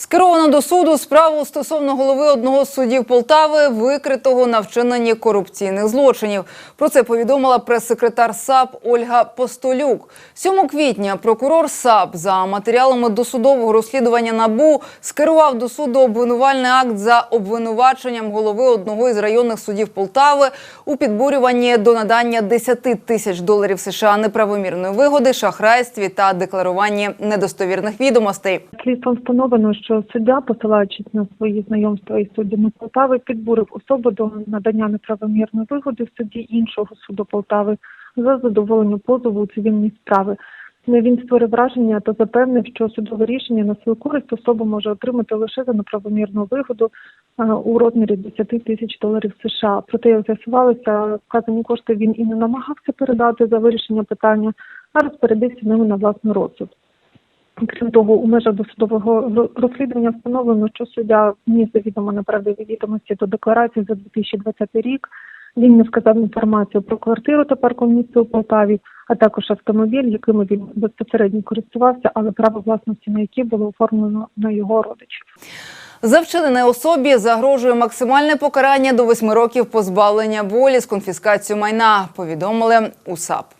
Скеровано до суду справу стосовно голови одного з судів Полтави, викритого на вчиненні корупційних злочинів. Про це повідомила прес-секретар САП Ольга Постолюк. 7 квітня прокурор САП за матеріалами досудового розслідування НАБУ скерував до суду обвинувальний акт за обвинуваченням голови одного із районних судів Полтави у підбурюванні до надання 10 тисяч доларів США неправомірної вигоди, шахрайстві та декларуванні недостовірних відомостей. Слідством встановлено, що суддя, посилаючись на свої знайомства із суддями Полтави, підбурив особу до надання неправомірної вигоди в суді іншого суду Полтави за задоволення позову у цивільній справи. Він створив враження та запевнив, що судове рішення на свою користь особа може отримати лише за неправомірну вигоду е, у розмірі 10 тисяч доларів США. Проте, як з'ясувалося, вказані кошти він і не намагався передати за вирішення питання, а розпорядився ними на власний розсуд. Крім того, у межах досудового розслідування встановлено, що суддя вніс завідомо неправдиві відомості до декларації за 2020 рік. Він не вказав інформацію про квартиру та паркомісце у Полтаві, а також автомобіль, якими він безпосередньо користувався, але право власності на які було оформлено на його родичів. За вчинене особі загрожує максимальне покарання до 8 років позбавлення волі з конфіскацією майна. Повідомили у САП.